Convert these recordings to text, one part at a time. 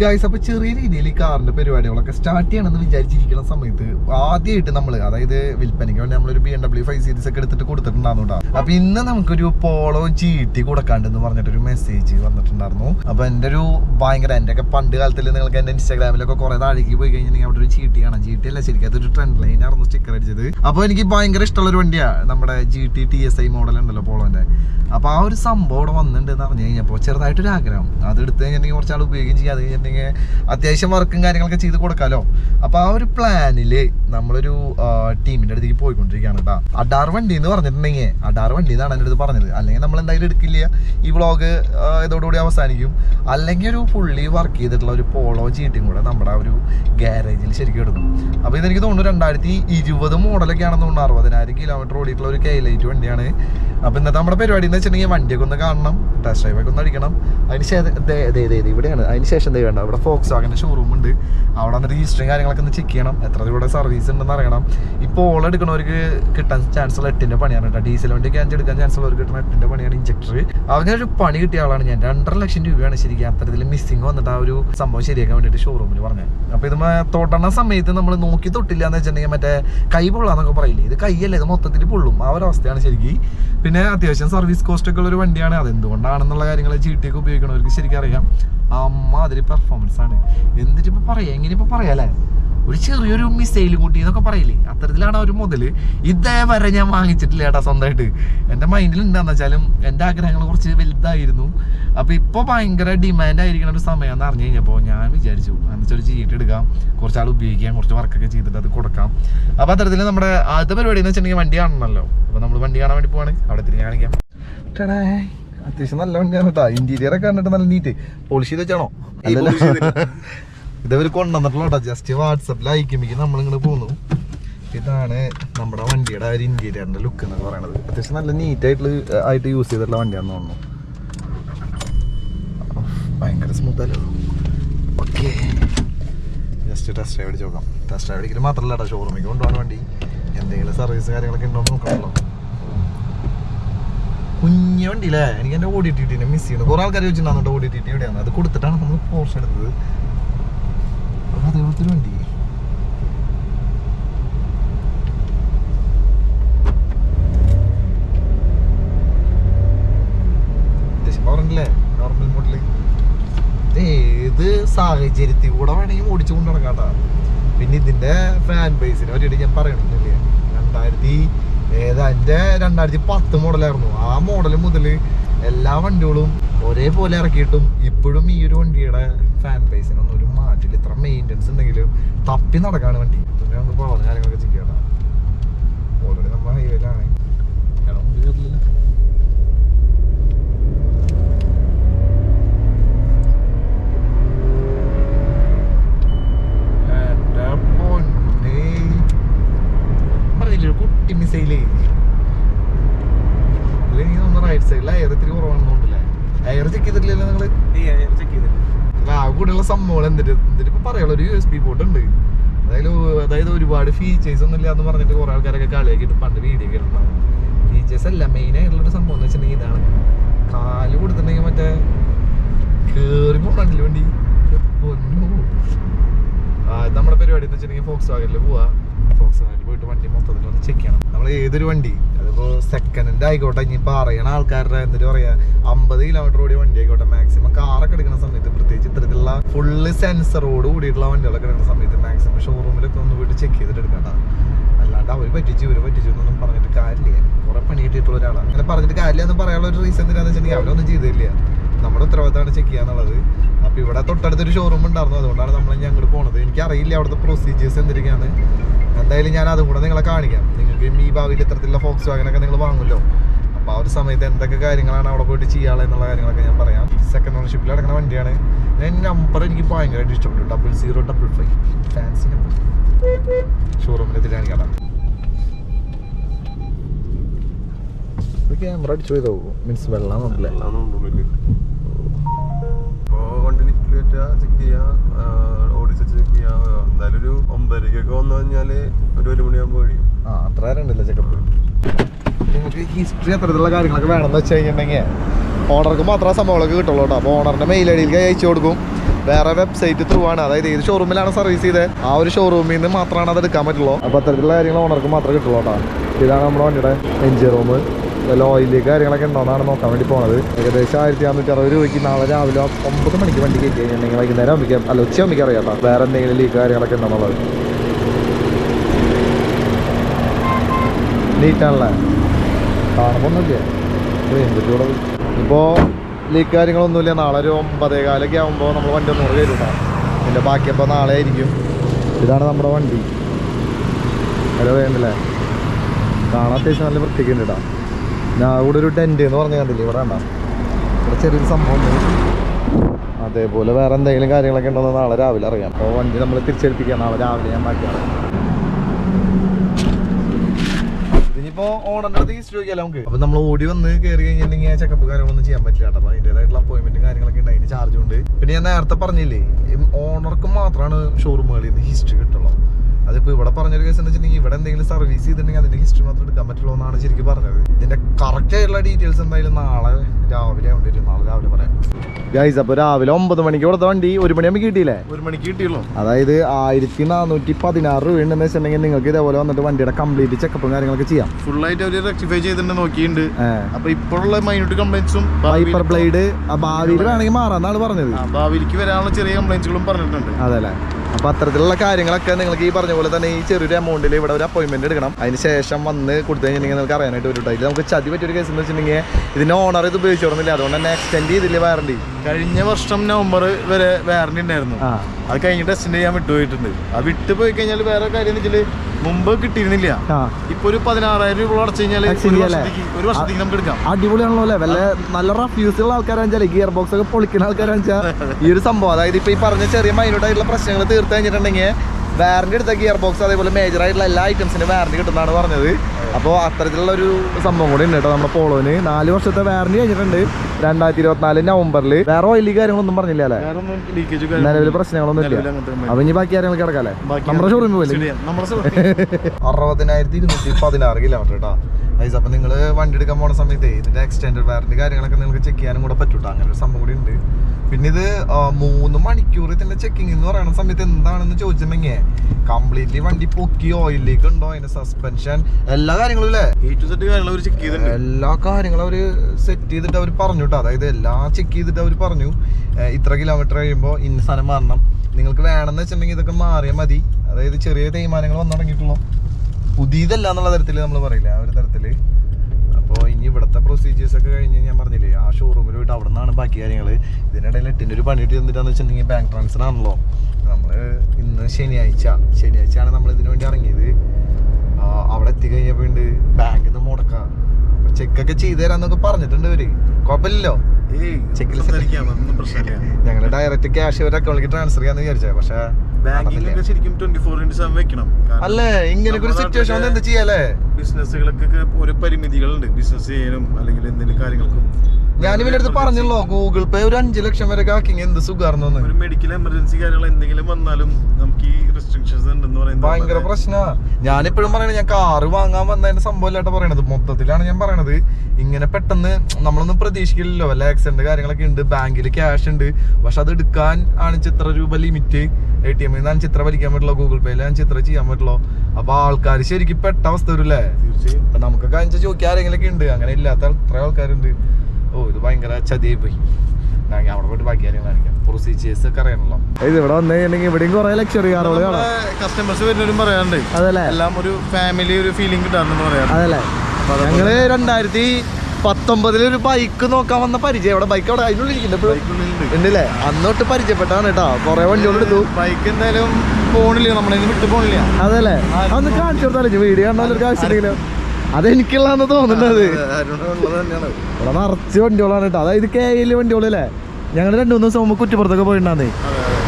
Guys അപ്പൊ ചെറിയ രീതിയിൽ കാറിന്റെ പരിപാടികളൊക്കെ സ്റ്റാർട്ട് ചെയ്യണമെന്ന് വിചാരിച്ചിരിക്കുന്ന സമയത്ത് ആദ്യമായിട്ട് നമ്മൾ അതായത് വിൽപ്പനയ്ക്ക് വേണ്ടി നമ്മളൊരു B M W five series ഒക്കെ എടുത്തിട്ട് കൊടുത്തിട്ടുണ്ടായിരുന്നു അപ്പൊ ഇന്ന് നമുക്കൊരു പോളോ ജി ടി കൊടുക്കാണ്ടെന്ന് പറഞ്ഞിട്ടൊരു മെസ്സേജ് വന്നിട്ടുണ്ടായിരുന്നു. അപ്പൊ എന്റെ ഒരു ഭയങ്കര എന്റെ ഒക്കെ പണ്ട് കാലത്തിൽ നിങ്ങൾക്ക് എന്റെ ഇൻസ്റ്റാഗ്രാമിലൊക്കെ കുറെ താഴേക്ക് പോയി കഴിഞ്ഞിട്ടുണ്ടെങ്കിൽ അവിടെ ഒരു ജി ടി കാണാം. ജി ടി അല്ല ശരിക്കും അതൊരു ട്രെൻഡ് ലൈൻ ആയിരുന്നു സ്റ്റിക്കർ അടിച്ചത്. അപ്പൊ എനിക്ക് ഭയങ്കര ഇഷ്ടമുള്ള ഒരു വണ്ടിയാണ് നമ്മുടെ G T T S I model ഉണ്ടല്ലോ പോളോന്റെ അപ്പൊ ആ ഒരു സംഭവം ഇവിടെ വന്നിട്ടുണ്ട് എന്ന് പറഞ്ഞു കഴിഞ്ഞപ്പോൾ ചെറുതായിട്ടൊരു ആഗ്രഹം. അത് എടുത്ത് കഴിഞ്ഞിട്ടുണ്ടെങ്കിൽ കുറച്ചാൾ ഉപയോഗിക്കുകയും ചെയ്യാം. അത് അത്യാവശ്യം വർക്കും കാര്യങ്ങളൊക്കെ ചെയ്ത് കൊടുക്കാമല്ലോ അപ്പൊ ആ ഒരു പ്ലാനിൽ നമ്മളൊരു ടീമിന്റെ അടുത്തേക്ക് പോയിക്കൊണ്ടിരിക്കുകയാണ് കേട്ടോ അഡാർ വണ്ടി എന്ന് പറഞ്ഞിട്ടുണ്ടെങ്കിൽ അഡാർ വണ്ടി എന്നാണ് എന്റെ അടുത്ത് പറഞ്ഞത്. അല്ലെങ്കിൽ നമ്മൾ എന്തായാലും എടുക്കില്ല. ഈ വ്ളോഗ് ഇതോടുകൂടി അവസാനിക്കും. അല്ലെങ്കിൽ ഒരു ഫുള്ളി വർക്ക് ചെയ്തിട്ടുള്ള ഒരു പോളോ ചീട്ടും കൂടെ നമ്മുടെ ആ ഒരു ഗ്യാരേജിൽ ശരിക്കും എടുക്കും. അപ്പോൾ ഇതെനിക്ക് തോന്നുന്നു രണ്ടായിരത്തി ഇരുപത് മോഡലൊക്കെ ആണെന്ന് തോന്നുന്നു. അറുപതിനായിരം കിലോമീറ്റർ ഓടിയിട്ടുള്ള ഒരു കെയിലൈറ്റ് വണ്ടിയാണ്. അപ്പോൾ ഇന്നത്തെ നമ്മുടെ പരിപാടി എന്ന് വെച്ചിട്ടുണ്ടെങ്കിൽ വണ്ടിയൊക്കെ ഒന്ന് കാണണം. ടെസ്റ്റ് ഡ്രൈവ് ഒക്കെ ഒന്ന് അടിക്കണം. അതിന് ശേഷം ഇവിടെയാണ്. അതിന് ശേഷം ദേ വേണ്ട അവിടെ ഫോക്സ് വാഗന്റെ ഷോറൂം ഉണ്ട്. അവിടെ വന്നിട്ട് രജിസ്റ്ററും കാര്യങ്ങളൊക്കെ ഒന്ന് ചെക്ക് ചെയ്യണം. എത്ര രൂപയുടെ സർവീസ് ഉണ്ടെന്ന് അറിയണം. ഇപ്പോൾ ഓൾ എടുക്കുന്നവർക്ക് കിട്ടാൻ ചാൻസ് ഉള്ള എട്ടിന്റെ പണിയാണ് കേട്ടോ. ഡീസൽ വണ്ടി അഞ്ച് എടുക്കാൻ ചാൻസ് ഉള്ളവർക്ക് കിട്ടുന്ന എട്ടിന്റെ പണിയാണ് ഇഞ്ചക്ടർ അങ്ങനെ ഒരു പണി കിട്ടിയ ആളാണ് ഞാൻ. രണ്ടര ലക്ഷം രൂപയാണ് ശരിക്കും അത്തരത്തിൽ മിസ്സിങ് വന്നിട്ട് ആ ഒരു സംഭവം ശരിയാക്കാൻ വേണ്ടിയിട്ട് ഷോറൂമിൽ പറഞ്ഞത്. അപ്പോൾ ഇത് തൊടണ സമയത്ത് നമ്മൾ നോക്കി തൊട്ടില്ല എന്ന് വെച്ചിട്ടുണ്ടെങ്കിൽ മറ്റേ കൈ പൊള്ളാന്നൊക്കെ പറയില്ലേ? ഇത് കൈയല്ലേ? ഇത് മൊത്തത്തിൽ പൊള്ളും. ആ ഒരു അവസ്ഥയാണ് ശരിക്കും. പിന്നെ അത്യാവശ്യം സർവീസ് കോസ്റ്റൊക്കെ ഉള്ള ഒരു വണ്ടിയാണ്. അത് എന്തുകൊണ്ടാണെന്നുള്ള കാര്യങ്ങൾ ജി ടി ഒക്കെ ഉപയോഗിക്കണവർക്ക് ശരിക്കും അറിയാം. അമ്മ അതിൽ പെർഫോമൻസ് ആണ്. എന്നിട്ട് ഇപ്പൊ പറയാ? എങ്ങനെ ഇപ്പൊ പറയാല്ലേ ഒരു ചെറിയൊരു മിസൈൽ കൂട്ടി എന്നൊക്കെ പറയില്ലേ? അത്തരത്തിലാണ് ഒരു മുതൽ ഇതേ വരെ ഞാൻ വാങ്ങിച്ചിട്ടില്ല ഏട്ടാ സ്വന്തമായിട്ട്. എന്റെ മൈൻഡിൽ ഉണ്ടാന്ന് വെച്ചാലും എന്റെ ആഗ്രഹങ്ങൾ കുറച്ച് വലുതായിരുന്നു. അപ്പൊ ഇപ്പൊ ഭയങ്കര ഡിമാൻഡ് ആയിരിക്കുന്ന ഒരു സമയം എന്ന് അറിഞ്ഞു കഴിഞ്ഞപ്പോൾ ഞാൻ വിചാരിച്ചു എന്നുവെച്ചാൽ ചീട്ട് എടുക്കാം. കുറച്ചാൾ ഉപയോഗിക്കാം. കുറച്ച് വർക്കൊക്കെ ചെയ്തിട്ട് അത് കൊടുക്കാം. അപ്പൊ അത്തരത്തിൽ നമ്മുടെ ആദ്യത്തെ പരിപാടി എന്ന് വെച്ചിട്ടുണ്ടെങ്കിൽ വണ്ടി കാണണമല്ലോ. അപ്പൊ നമ്മൾ വണ്ടി കാണാൻ വേണ്ടി പോവാണ്. അവിടെ തിരിഞ്ഞ് കാണിക്കാം. അത്യാവശ്യം നല്ല വണ്ടിയാണ് കേട്ടോ ഇന്റീരിയർ ഒക്കെ കണ്ടിട്ട് നല്ല നീറ്റ് പോളിഷ് ചെയ്ത് വെച്ചാണോ? ഇതവർ കൊണ്ടുവന്നിട്ടുള്ള കേട്ടോ. ജസ്റ്റ് വാട്സപ്പിൽ നമ്മൾ നമ്മളിങ്ങനെ പോന്നു ഇതാണ് നമ്മുടെ വണ്ടിയുടെ ഒരു ഇന്റീരിയറിന്റെ ലുക്ക് എന്ന് പറയുന്നത് അത്യാവശ്യം നല്ല നീറ്റ് ആയിട്ടുള്ള ആയിട്ട് യൂസ് ചെയ്തിട്ടുള്ള വണ്ടിയാണെന്ന് തോന്നുന്നു. ഭയങ്കര സ്മൂത്ത് അല്ലേ ഓക്കെ ജസ്റ്റ് ടെസ്റ്റ് ഡ്രൈവ് അടിച്ച് നോക്കാം. ടെസ്റ്റ് ഡ്രൈവ് അടിക്കൽ മാത്രമല്ല കേട്ടോ. ഷോറൂമിൽ കൊണ്ടുപോകാൻ വേണ്ടി എന്തെങ്കിലും സർവീസ് കാര്യങ്ങളൊക്കെ ഉണ്ടോ എന്ന് നോക്കണമല്ലോ കുഞ്ഞു എനിക്ക് എന്റെ ഓടി ടി മിസ് ചെയ്യുന്നു. കുറെ ആൾക്കാർ ചോദിച്ചിട്ടുണ്ടാകുന്നുണ്ട് ഓടി ടി ടി എവിടെയാണ് അത് കൊടുത്തിട്ടാണ് നമ്മൾ പോർഷൻ എടുത്തത്. അപ്പോൾ അതേപോലത്തെ വണ്ടി. പറഞ്ഞില്ലേ നോർമൽ ഏത് സാഹചര്യത്തിൽ കൂടെ വേണമെങ്കിൽ ഓടിച്ചു കൊണ്ട് നടക്കാട്ടാ പിന്നെ ഇതിന്റെ ഫാൻ ബേസിനെ പറ്റിയിട്ട് ഞാൻ പറയണില്ലേ രണ്ടായിരത്തി ഏതാ എന്റെ രണ്ടായിരത്തി പത്ത് മോഡലായിരുന്നു. ആ മോഡൽ മുതൽ എല്ലാ വണ്ടികളും ഒരേപോലെ ഇറക്കിയിട്ടും ഇപ്പോഴും ഈ ഒരു വണ്ടിയുടെ ഫാൻ ബേസിനൊന്നും ഒരു മാറ്റില്ല ഇത്ര മെയിന്റനൻസ് ഉണ്ടെങ്കിലും തപ്പി നടക്കാണ് വണ്ടി. പിന്നെ നമുക്ക് പവർ കാര്യങ്ങളൊക്കെ ചെയ്യണം ഓൾറെഡി നമ്മൾ ഹൈവേയിലാണ് എടാ, മുമ്പിൽ കയറില്ലല്ലോ. എന്റെ പൊന്നേ. പറഞ്ഞില്ലേ, ഒരു കുട്ടി മിസൈലേ എനിക്ക് തോന്നുന്നു റൈറ്റ് സൈഡിൽ എയർ ഇത്തിരി കുറവാണെന്ന് തോന്നില്ലേ എയർ ചെക്ക് ചെയ്തിട്ടില്ലല്ലോ നിങ്ങൾ ആ കൂടെയുള്ള സംഭവം എന്തിട്ട് എന്തിട്ട് ഇപ്പൊ പറയാനുള്ള ഒരു യു എസ് ബി പോർട്ട് ഉണ്ട്. അതായത് അതായത് ഒരുപാട് ഫീച്ചേഴ്സ് ഒന്നും ഇല്ല എന്ന് പറഞ്ഞിട്ട് കുറെ ആൾക്കാരൊക്കെ കളിയാക്കിയിട്ട് പണ്ട് വീഡിയോ ഉണ്ടാവും ഫീച്ചേഴ്സ് അല്ല മെയിൻ ആയിട്ടുള്ള ഒരു സംഭവം എന്ന് വെച്ചിട്ടുണ്ടെങ്കിൽ ഇതാണ്. കാൽ കൊടുത്തിട്ടുണ്ടെങ്കിൽ മറ്റേ കേറി പോകണ്ടില്ല വണ്ടി. നമ്മുടെ പരിപാടി എന്ന് വെച്ചിട്ടുണ്ടെങ്കിൽ ഫോക്സ് വാഗനിൽ പോവാ. ഫോക്സ് പോയിട്ട് വണ്ടി മൊത്തത്തിൽ ഒന്ന് ചെക്ക് ചെയ്യണം. നമ്മൾ ഏതൊരു വണ്ടി? അതിപ്പോ സെക്കൻഡ് ഹാൻഡ് ആയിക്കോട്ടെ ഇനിയിപ്പോ അറിയണ ആൾക്കാരുടെ എന്തൊരു പറയാ അമ്പത് കിലോമീറ്റർ ഓടിയ വണ്ടി ആയിക്കോട്ടെ മാക്സിമം കാറൊക്കെ എടുക്കുന്ന സമയത്ത് പ്രത്യേകിച്ച് ഇത്തരത്തിലുള്ള ഫുള്ള് സെൻസറോട് കൂടിയിട്ടുള്ള വണ്ടികളൊക്കെ എടുക്കുന്ന സമയത്ത് മാക്സിമം ഷോറൂമിലൊക്കെ ഒന്ന് പോയിട്ട് ചെക്ക് ചെയ്തിട്ട് എടുക്കണ്ട അല്ലാണ്ട് അവർ പറ്റിച്ചു ഇവർ പറ്റിച്ചു എന്നൊന്നും പറഞ്ഞിട്ട് കാര്യമില്ല. കുറെ പണി കിട്ടിയിട്ടുള്ള ഒരാളാണ് അങ്ങനെ പറഞ്ഞിട്ട് കാര്യമില്ല എന്ന് പറയാനുള്ള ഒരു റീസൺ എന്താണെന്ന് വെച്ചിട്ടുണ്ടെങ്കിൽ അവരൊന്നും ചെയ്തില്ല നമ്മുടെ ഉത്തരവാദിത്തമാണ് ചെക്ക് ചെയ്യാന്നുള്ളത്. അപ്പൊ ഇവിടെ തൊട്ടടുത്തൊരു ഷോറൂം ഉണ്ടായിരുന്നു. അതുകൊണ്ടാണ് നമ്മൾ ഞാൻ അങ്ങോട്ട് പോണത്. എനിക്ക് അറിയില്ല അവിടുത്തെ പ്രൊസീജിയേഴ്സ് എന്തൊക്കെയാണ്. എന്തായാലും ഞാൻ അതും കൂടെ നിങ്ങളെ കാണിക്കാം. നിങ്ങൾക്ക് ഈ ഭാവിയിൽ ഇത്തരത്തിലുള്ള ഫോക്സ് വാഗനൊക്കെ നിങ്ങൾ വാങ്ങുമല്ലോ. അപ്പോൾ ആ ഒരു സമയത്ത് എന്തൊക്കെ കാര്യങ്ങളാണ് അവിടെ പോയിട്ട് ചെയ്യാനുള്ള എന്നുള്ള കാര്യങ്ങളൊക്കെ ഞാൻ പറയാം. സെക്കൻഡ് ഓണർഷിപ്പിൽ അടക്കുന്ന വണ്ടിയാണ്. ഞാൻ നമ്പർ എനിക്ക് ഭയങ്കരമായിട്ട് ഇഷ്ടപ്പെട്ടു. Double zero double five fancy number ഷോറൂമിൽ എത്തിയിട്ട് കാണിക്കാം ക്യാമറ അടിച്ചു പോയതോ. മീൻസ് വെള്ളം നോക്കില്ല ലിഫ്റ്റിൽ ചെക്ക് ചെയ്യാം ഓടിച്ച് ചെക്ക് ചെയ്യാം. എന്തായാലും ഒരു ഒമ്പതരക്കൊക്കെ വന്നു കഴിഞ്ഞാൽ ഒരു ഒരു മണിയാകുമ്പോൾ കഴിയും. ആ അത്ര നേരം ഉണ്ടല്ലോ ചെക്കപ്പ് നിങ്ങൾക്ക് ഹിസ്റ്ററി അത്തരത്തിലുള്ള കാര്യങ്ങളൊക്കെ വേണമെന്ന് വെച്ച് കഴിഞ്ഞിട്ടുണ്ടെങ്കിൽ ഓണർക്ക് മാത്രമേ സംഭവങ്ങളൊക്കെ കിട്ടുള്ളൂ കേട്ടോ. അപ്പോൾ ഓണറിന്റെ മെയിൽ ഐ ഡിയിലേക്ക് അയച്ചു കൊടുക്കും. വേറെ വെബ്സൈറ്റ് ത്രൂ ആണ്. അതായത് ഏത് ഷോറൂമിലാണ് സർവീസ് ചെയ്തത് ആ ഒരു ഷോറൂമിൽ നിന്ന് മാത്രമാണ് അത് എടുക്കാൻ പറ്റുള്ളൂ. അപ്പോൾ അത്തരത്തിലുള്ള കാര്യങ്ങൾ ഓണർക്ക് മാത്രമേ കിട്ടുള്ളൂ കേട്ടോ. ഇതാണ് നമ്മുടെ വണ്ടിയുടെ എൻജിൻ റൂം വല്ല ഓയിൽ കാര്യങ്ങളൊക്കെ ഉണ്ടോ എന്നാണ് നോക്കാൻ വേണ്ടി പോണത്. ഏകദേശം ആയിരത്തി അറുന്നൂറ്റി അറുപത് രൂപയ്ക്ക് നാളെ രാവിലെ ഒമ്പത് മണിക്ക് വണ്ടി കയറ്റി കഴിഞ്ഞിട്ടുണ്ടെങ്കിൽ വൈകുന്നേരം ആകുമ്പോൾ അല്ല ഉച്ച ആകുമ്പോൾ അറിയാം കേട്ടോ. വേറെ എന്തെങ്കിലും ലീക്ക് കാര്യങ്ങളൊക്കെ ഉണ്ടോന്നുള്ളത് നീറ്റാണല്ലേ കാണുമ്പൊന്നുമില്ല? എന്തൊക്കെയുള്ളത് ഇപ്പോൾ ലീക്ക് കാര്യങ്ങളൊന്നുമില്ല. നാളെ ഒരു ഒമ്പതേ കാലൊക്കെ ആകുമ്പോൾ നമ്മൾ വണ്ടി ഒന്നൂറ് കേട്ടോ. പിന്നെ ബാക്കി അപ്പോൾ നാളെ ആയിരിക്കും. ഇതാണ് നമ്മുടെ വണ്ടി. അല്ല വേണ്ടല്ലേ? കാണാൻ നല്ല വൃത്തിക്കുന്നുണ്ടാ ഇവിടെ ഒരു ടെന്റ് എന്ന് പറഞ്ഞ കണ്ടില്ല? ഇവിടെ വേണ്ട ഇവിടെ ചെറിയൊരു സംഭവം ഉണ്ട്. അതേപോലെ വേറെ എന്തെങ്കിലും കാര്യങ്ങളൊക്കെ ഉണ്ടോന്ന് നാളെ രാവിലെ അറിയാം. അപ്പോൾ വണ്ടി നമ്മൾ തിരിച്ചേൽപ്പിക്കാം നാളെ രാവിലെ ഞാൻ മാറ്റിയാണ് ഇതിനിപ്പോ ഓണറിന്റെ അടുത്ത് ഹിസ്റ്ററി ചോദിക്കാം നമുക്ക്? അപ്പൊ നമ്മൾ ഓടി വന്ന് കയറി കഴിഞ്ഞിട്ടുണ്ടെങ്കിൽ ചെക്കപ്പ് കാര്യങ്ങളൊന്നും ചെയ്യാൻ പറ്റില്ല കേട്ടോ. അപ്പൊ അതിന്റേതായിട്ടുള്ള അപ്പോയിന്റ്മെന്റ് കാര്യങ്ങളൊക്കെ ഉണ്ട്. അതിന് ചാർജ് ഉണ്ട്. പിന്നെ ഞാൻ നേരത്തെ പറഞ്ഞില്ലേ ഓണർക്ക് മാത്രമാണ് ഷോറൂമുകളിൽ നിന്ന് ഹിസ്റ്ററി കിട്ടുള്ളൂ. അതിപ്പോ ഇവിടെ പറഞ്ഞൊരു കേസ് എന്ന് വെച്ചിട്ടുണ്ടെങ്കിൽ ഇവിടെ എന്തെങ്കിലും സർവീസ് ചെയ്തിട്ടുണ്ടെങ്കിൽ അതിന്റെ ഹിസ്റ്ററി മാത്രം എടുക്കാൻ പറ്റുള്ളൂ എന്നാണ് ശരിക്കും പറഞ്ഞത്. ഇതിന്റെ കറക്റ്റ് ആയിട്ടുള്ള ഡീറ്റെയിൽസ് എന്തായാലും നാളെ രാവിലെ കൊണ്ടുവരും വരും. നാളെ രാവിലെ പറയാം. ഗൈസ് അപ്പൊ രാവിലെ ഒമ്പത് മണിക്ക് കൊടുത്ത വണ്ടി ഒരു മണിയാകുമ്പോൾ കിട്ടിയില്ലേ? ഒരു മണിക്ക് കിട്ടിയുള്ളൂ. അതായത് ആയിരത്തി നാനൂറ്റി പതിനാറ് രൂപ ഉണ്ടെന്ന് വെച്ചിട്ടുണ്ടെങ്കിൽ നിങ്ങൾക്ക് ഇതേപോലെ വന്നിട്ട് വണ്ടിയുടെ കംപ്ലീറ്റ് ചെക്കപ്പും കാര്യങ്ങളൊക്കെ ചെയ്യാം. ഫുൾ ആയിട്ട് അവർ റെക്ടിഫൈ ചെയ്തിട്ടുണ്ട് നോക്കിയിട്ടുണ്ട്. അപ്പോൾ അപ്പൊ ഇപ്പോഴുള്ള മൈന്യൂട്ട് കംപ്ലൈൻസും വൈപ്പർ ബ്ലേഡ് ഭാവിയിൽ വേണമെങ്കിൽ മാറാന്നാണ് പറഞ്ഞത്. ഭാവിയിലേക്ക് വരാനുള്ള ചെറിയ കംപ്ലൈൻസുകളും പറഞ്ഞിട്ടുണ്ട്. അതല്ലേ അപ്പൊ അത്തരത്തിലുള്ള കാര്യങ്ങളൊക്കെ നിങ്ങൾക്ക് ഈ പറഞ്ഞ പോലെ തന്നെ ഈ ചെറിയൊരു എമൗണ്ടിൽ ഇവിടെ ഒരു അപ്പോയിന്റ്മെന്റ് എടുക്കണം. അതിന് ശേഷം വന്ന് കൊടുത്തു കഴിഞ്ഞിട്ടുണ്ടെങ്കിൽ നിങ്ങൾക്ക് അറിയാനായിട്ട് ഒരു ഇതിൽ നമുക്ക് ചതി പറ്റിയൊരു കേസ് എന്ന് വെച്ചിട്ടുണ്ടെങ്കിൽ ഇതിന് ഓണർ ഇത് ഉപയോഗിച്ചോടുന്നില്ല അതുകൊണ്ട് തന്നെ എക്സ്റ്റെൻഡ് ചെയ്തില്ല വാറണ്ടി കഴിഞ്ഞ വർഷം നവംബർ വരെ വാറണ്ടി ഉണ്ടായിരുന്നു. ആ. അത് കഴിഞ്ഞിട്ട് ടെസ്റ്റിന് ചെയ്യാൻ വിട്ടുപോയിട്ടുണ്ട്. അത് വിട്ടു പോയി കഴിഞ്ഞാൽ വേറെ കാര്യം എന്ന് വെച്ചാൽ മുമ്പ് കിട്ടിയിരുന്നില്ല. ഇപ്പൊ ഒരു പതിനാറായിരം രൂപ അടച്ചു കഴിഞ്ഞാൽ ഒരു? വർഷത്തേക്ക് നമുക്ക് എടുക്കാം. അടിപൊളിയാണല്ലോ അല്ലേ? വല്ല നല്ല റഫ് യൂസ് ഉള്ള ആൾക്കാരാണെച്ചാൽ വെച്ചാൽ ഗിയർ ബോക്സ് ഒക്കെ പൊളിക്കുന്ന ആൾക്കാരാണെച്ചാൽ വെച്ചാൽ ഈ ഒരു സംഭവം. അതായത് ഇപ്പൊ ഈ പറഞ്ഞ ചെറിയ മൈനോട്ടായിട്ടുള്ള പ്രശ്നങ്ങൾ തീർത്ത് കഴിഞ്ഞിട്ടുണ്ടെങ്കിൽ വാറണ്ടി എടുത്ത ഗിയർ ബോക്സ് അതേപോലെ മേജർ ആയിട്ടുള്ള എല്ലാ ഐറ്റംസിനും വാറണ്ടി കിട്ടുന്നതാണ് പറഞ്ഞത്. അപ്പോൾ അത്തരത്തിലുള്ള ഒരു സംഭവം കൂടി ഉണ്ട് കേട്ടോ നമ്മുടെ പോളോന്. നാല് വർഷത്തെ വാറണ്ടി കഴിഞ്ഞിട്ടുണ്ട്. രണ്ടായിരത്തി ഇരുപത്തിനാല് നവംബറിൽ വേറെ ഓയിലി കാര്യങ്ങളൊന്നും പറഞ്ഞില്ല അല്ലേ? നിലവിൽ പ്രശ്നങ്ങളൊന്നും ഇല്ല. അപ്പൊ ഇനി ബാക്കി കാര്യങ്ങൾ കിടക്കാല്ലേ? നമ്മുടെ ഷോറൂമിൽ നമ്മുടെ അറുപതിനായിരത്തി ഇരുന്നൂറ്റി പതിനാറ് കിലോമീറ്റർ കേട്ടോ ഗൈസ് അപ്പൊ നിങ്ങൾ വണ്ടി എടുക്കാൻ പോണ സമയത്ത് ഇതിന്റെ എക്സ്റ്റൻഡഡ് വാറന്റി കാര്യങ്ങളൊക്കെ നിങ്ങൾക്ക് ചെക്ക് ചെയ്യാനും കൂടെ പറ്റൂട്ടോ. അങ്ങനെ ഒരു സംഭവം കൂടി ഉണ്ട്. പിന്നെ ഇത് മൂന്ന് മണിക്കൂർ ഇതിന്റെ ചെക്കിംഗ് എന്ന് പറയുന്ന സമയത്ത് എന്താണെന്ന് ചോദിച്ചിട്ടുണ്ടെങ്കിൽ കംപ്ലീറ്റ്ലി വണ്ടി പൊക്കി ഓയിലേക്ക് ഉണ്ടോ? അതിന്റെ സസ്പെൻഷൻ എല്ലാ കാര്യങ്ങളും അല്ലേ എല്ലാ കാര്യങ്ങളും അവർ സെറ്റ് ചെയ്തിട്ട് അവർ പറഞ്ഞു കേട്ടോ അതായത് എല്ലാം ചെക്ക് ചെയ്തിട്ട് അവർ പറഞ്ഞു. ഇത്ര കിലോമീറ്റർ കഴിയുമ്പോൾ ഇന്ന സാധനം മാറണം നിങ്ങൾക്ക് വേണമെന്ന് വെച്ചിട്ടുണ്ടെങ്കിൽ ഇതൊക്കെ മാറിയാൽ മതി. അതായത് ചെറിയ തേയ്മാനങ്ങൾ വന്നു തുടങ്ങിയിട്ടുള്ളൂ. പുതിയതല്ല എന്നുള്ള തരത്തിൽ നമ്മൾ പറയില്ല? ആ ഒരു തരത്തിൽ അപ്പോൾ ഇനി ഇവിടുത്തെ പ്രൊസീജിയേഴ്സ് ഒക്കെ കഴിഞ്ഞ് ഞാൻ പറഞ്ഞില്ലേ ആ ഷോറൂമിൽ പോയിട്ട് അവിടെ നിന്നാണ് ബാക്കി കാര്യങ്ങൾ ഇതിനിടയിൽ എട്ടിന്റെ ഒരു പണിയിട്ട് തന്നിട്ടാന്ന് വെച്ചിട്ടുണ്ടെങ്കിൽ ബാങ്ക് ട്രാൻസ്ഫർ ആണല്ലോ. നമ്മൾ ഇന്ന് ശനിയാഴ്ച ശനിയാഴ്ചയാണ് നമ്മൾ ഇതിനു വേണ്ടി ഇറങ്ങിയത്. അവിടെ എത്തിക്കഴിഞ്ഞപ്പോൾ ഉണ്ട് ബാങ്കിൽ നിന്ന് മുടക്കാം ചെക്കൊക്കെ ചെയ്തു തരാമെന്നൊക്കെ പറഞ്ഞിട്ടുണ്ട് ഇവർ. കുഴപ്പമില്ലല്ലോ. ചെക്കിൽ ഞങ്ങൾ ഡയറക്റ്റ് ക്യാഷ് ഒരു അക്കൗണ്ടിലേക്ക് ട്രാൻസ്ഫർ ചെയ്യാന്ന് വിചാരിച്ചത്. പക്ഷെ ബാങ്കിലൊക്കെ ശരിക്കും ട്വന്റി ഫോർ ഇന്റു സെവൻ വെക്കണം അല്ലേ? ഇങ്ങനെ ഒരു സിറ്റുവേഷൻ എന്താ എന്ത് ചെയ്യാലേ? ബിസിനസ്സുകൾക്കൊക്കെ ഒരു പരിമിതികളുണ്ട്. ബിസിനസ് ചെയ്യാനും അല്ലെങ്കിൽ എന്തെങ്കിലും കാര്യങ്ങൾക്കും. ഞാൻ അടുത്ത് പറഞ്ഞല്ലോ ഗൂഗിൾ പേ ഒരു അഞ്ചു ലക്ഷം വരെ കാക്കിങ് എന്ത് സുഖാർന്നു ഒരു മെഡിക്കൽ എമർജൻസി കാര്യങ്ങൾ എന്തെങ്കിലും വന്നാലും നമുക്ക് ഈ റെസ്ട്രിക്ഷൻസ് ഉണ്ടെന്ന് പറയുന്നത് ഭയങ്കര പ്രശ്നാ. ഞാനിപ്പോഴും പറയണത് ഞാൻ കാറ് വാങ്ങാൻ വന്നതിന്റെ സംഭവമല്ലാട്ടോ പറയണത്. മൊത്തത്തിലാണ് ഞാൻ പറയണത്. ഇങ്ങനെ പെട്ടെന്ന് നമ്മളൊന്നും പ്രതീക്ഷിക്കില്ലല്ലോ. വല്ല ആക്സിഡന്റ് കാര്യങ്ങളൊക്കെ ഉണ്ട് ബാങ്കിൽ ക്യാഷ് ഉണ്ട്. പക്ഷെ അത് എടുക്കാൻ ആണ് ചിത്ര രൂപ ലിമിറ്റ് എ ടി എമ്മിൽ നിന്ന് ചിത്ര വലിക്കാൻ പറ്റുള്ളൂ ഗൂഗിൾ പേയിൽ ഞാൻ ചിത്ര ചെയ്യാൻ പറ്റുള്ളൂ അപ്പൊ ആൾക്കാർ ശരിക്കും പെട്ട അവസ്ഥ വരില്ലേ? തീർച്ചയായും. നമുക്കൊക്കെ നമുക്ക് ചോദിക്കാൻ ആരെങ്കിലും ഒക്കെ ഉണ്ട്. അങ്ങനെ ഇല്ലാത്ത അത്ര ആൾക്കാരുണ്ട്. ഓ ഇത് ഭയങ്കര ചതിയായി പോയി. അവിടെ പോയിട്ട് ബാക്കി കാര്യങ്ങൾ കാണിക്കാം. പ്രൊസീജിയേഴ്സ് ഒക്കെ അറിയണല്ലോ. ഇത് ഇവിടെ വന്നു കഴിഞ്ഞിട്ടുണ്ടെങ്കിൽ ഇവിടെയും കുറെ ലക്ഷറി കാറുകൾ കസ്റ്റമേഴ്സ് വരുന്നവരും പറയാറുണ്ട്. അതല്ലേ? എല്ലാം ഒരു ഫാമിലി ഒരു ഫീലിംഗ് കിട്ടാറുണ്ടെന്ന് പറയാറ് അതല്ലേ? ഞങ്ങൾ രണ്ടായിരത്തി പത്തൊമ്പതിൽ ഒരു ബൈക്ക് നോക്കാൻ വന്ന പരിചയം ഇവിടെ ബൈക്ക് അവിടെ അതിനുള്ളിൽ ഉണ്ടല്ലേ? അന്നോട്ട് പരിചയപ്പെട്ടാണ് കേട്ടോ. കുറെ വണ്ടികൾ എടുത്തു ബൈക്ക് എന്തായാലും പോണില്ല നമ്മളിന്ന് വിട്ടു പോണില്ല. അതല്ലേ? അന്ന് കാണിച്ചു കൊടുത്താലും വീഡിയോ കണ്ടാലും ആവശ്യമില്ലെങ്കിലോ അതെനിക്കുള്ളതെന്ന് തോന്നുന്നത് ഇവിടെ നിറച്ച് വണ്ടികളാണ് കേട്ടോ. അതായത് കെ എൽ വണ്ടികളല്ലേ ഞങ്ങൾ രണ്ടു മൂന്ന് ദിവസം മുമ്പ് കുറ്റിപ്പുറത്തൊക്കെ പോയിട്ടുണ്ടാന്നേ.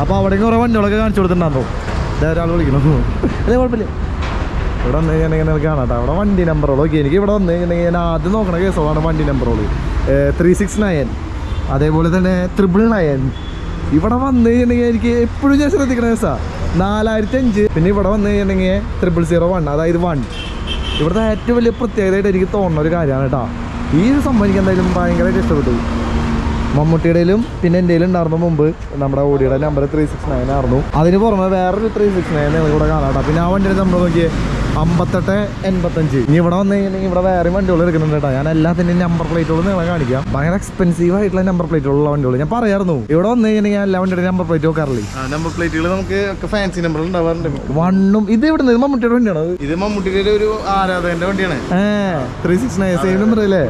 അപ്പൊ അവിടെ കുറെ വണ്ടികളൊക്കെ കാണിച്ചു കൊടുത്തിട്ടുണ്ടായിരുന്നു ഒരാൾ വിളിക്കണം. അതെ കുഴപ്പമില്ല. ഇവിടെ വന്ന് കഴിഞ്ഞാൽ ഇങ്ങനെ കാണാം കേട്ടോ. അവിടെ വണ്ടി നമ്പർ ഓക്കെ എനിക്ക് ഇവിടെ വന്ന് കഴിഞ്ഞാൽ ഞാൻ ആദ്യം നോക്കണ കേസുകളാണ് വണ്ടി നമ്പറുകൾ ത്രീ സിക്സ് നയൻ അതേപോലെ തന്നെ ത്രിപിൾ നയൻ ഇവിടെ വന്ന് കഴിഞ്ഞിട്ടുണ്ടെങ്കിൽ എനിക്ക് എപ്പോഴും ഞാൻ ശ്രദ്ധിക്കണ കേസാ. നാലായിരത്തി അഞ്ച്. പിന്നെ ഇവിടെ വന്ന് കഴിഞ്ഞിട്ടുണ്ടെങ്കിൽ ത്രിപിൾ സീറോ വൺ അതായത് വൺ ഇവിടുത്തെ ഏറ്റവും വലിയ പ്രത്യേകതയായിട്ട് എനിക്ക് തോന്നുന്ന ഒരു കാര്യമാണ് കേട്ടോ. ഈ സംഭവം എനിക്ക് എന്തായാലും ഭയങ്കരമായിട്ട് ഇഷ്ടപ്പെട്ടു. മമ്മൂട്ടിയുടെയിലും പിന്നെ എന്റെയിലും ഉണ്ടായിരുന്നു മുമ്പ് നമ്മുടെ ഓടിയുടെ നമ്പർ ത്രീ സിക്സ് നയൻ ആയിരുന്നു. അതിന് പുറമെ വേറൊരു ത്രീ സിക്സ് നയൻ ഇവിടെ കാണാം കേട്ടോ പിന്നെ ആ വണ്ടിയുടെ നമ്പർ നോക്കിയേ അമ്പത്തെട്ട് എൺപത്തഞ്ച്. ഇനി ഇവിടെ വന്നു കഴിഞ്ഞിട്ടുണ്ടെങ്കിൽ ഇവിടെ വേറെ വണ്ടികൾ എടുക്കുന്നുണ്ട് കേട്ടോ ഞാൻ എല്ലാത്തിന്റെയും നമ്പർ പ്ലേറ്റുകളും നിങ്ങളെ കാണിക്കാം. ഭയങ്കര എക്സ്പെൻസീവ് ആയിട്ടുള്ള നമ്പർ പ്ലേറ്റുകളുള്ള വണ്ടികൾ ഞാൻ പറയായിരുന്നു. ഇവിടെ വന്നു കഴിഞ്ഞാൽ ഞാൻ എല്ലാ വണ്ടിയുടെ നമ്പർ പ്ലേറ്റ് നോക്കാറില്ലേ? നമ്പർ പ്ലേറ്റുകൾ നമുക്ക് ഫാൻസി നമ്പർ ഉണ്ടാവാറുണ്ട്. വണ്ണും ഇത് ഇവിടെ നിന്ന് മമ്മൂട്ടിയുടെ വണ്ടിയാണ് ഇത് മമ്മൂട്ടിയുടെ ഒരു ആരാധകന്റെ വണ്ടിയാണ്. ഏഹ് three six nine same number അല്ലേ?